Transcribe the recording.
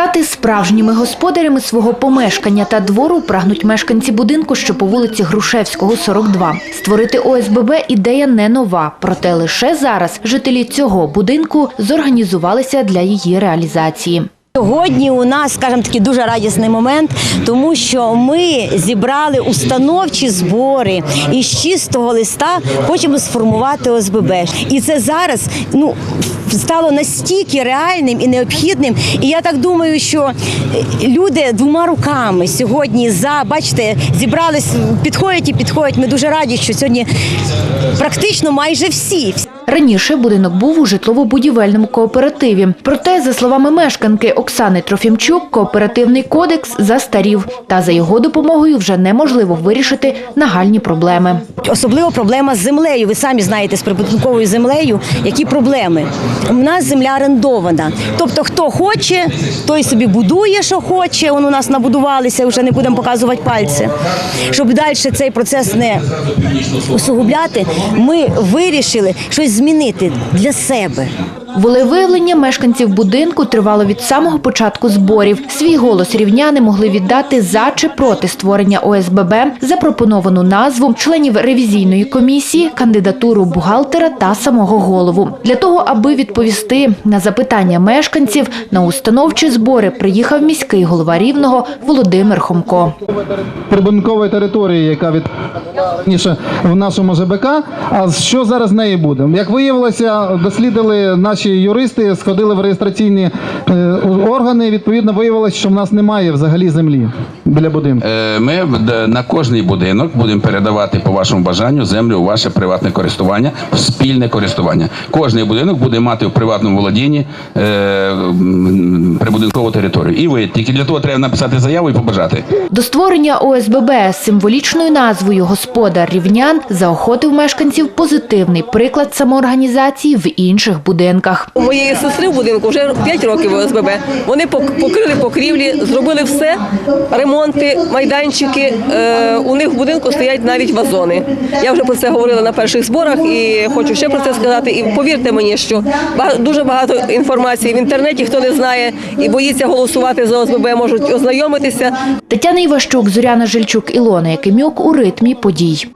Стати справжніми господарями свого помешкання та двору прагнуть мешканці будинку, що по вулиці Грушевського, 42. Створити ОСББ ідея не нова, проте лише зараз жителі цього будинку зорганізувалися для її реалізації. Сьогодні у нас, скажімо, такий дуже радісний момент, тому що ми зібрали установчі збори і з чистого листа хочемо сформувати ОСББ. І це зараз ну стало настільки реальним і необхідним. І я так думаю, що е, люди двома руками сьогодні за бачите, зібрались, підходять і підходять. Ми дуже раді, що сьогодні практично майже всі. Раніше будинок був у житлово-будівельному кооперативі. Проте, за словами мешканки Оксани Трофімчук, кооперативний кодекс застарів, та за його допомогою вже неможливо вирішити нагальні проблеми. Особливо проблема з землею. Ви самі знаєте з прибудинковою землею, які проблеми. У нас земля орендована. Тобто, хто хоче, той собі будує, що хоче. Он у нас набудувалися, вже не будемо показувати пальці. Щоб далі цей процес не усугубляти, ми вирішили щось змінити для себе. Волевиявлення мешканців будинку тривало від самого початку зборів. Свій голос рівняни могли віддати за чи проти створення ОСББ, запропоновану назву членів ревізійної комісії, кандидатуру бухгалтера та самого голову. Для того, аби відповісти на запитання мешканців, на установчі збори приїхав міський голова рівного Володимир Хомко. прибудинкової території, яка від в нашому ЖБК. А що зараз з нею буде? Як виявилося, дослідили наші юристи, сходили в реєстраційні е, органи. Відповідно, виявилося, що в нас немає взагалі землі біля будинку. Е, Ми на кожний будинок будемо передавати по вашому бажанню землю у ваше приватне користування, в спільне користування. Кожний будинок буде мати в приватному володінні е, прибудинкову територію. І ви тільки для того треба написати заяву і побажати. До створення ОСББ з символічною назвою Господар рівнян заохотив мешканців позитивний приклад самоорганізації в інших будинках. У моєї сестри в будинку вже 5 років ОСББ. Вони пок- покрили покрівлі, зробили все, ремонти, майданчики. Е, у них в будинку стоять навіть вазони. Я вже про це говорила на перших зборах і хочу ще про це сказати. І повірте мені, що дуже багато інформації в інтернеті, хто не знає і боїться голосувати за ОСББ, можуть ознайомитися. Тетяна Іващук, Зоряна Жильчук, Ілона Якимюк у ритмі подій.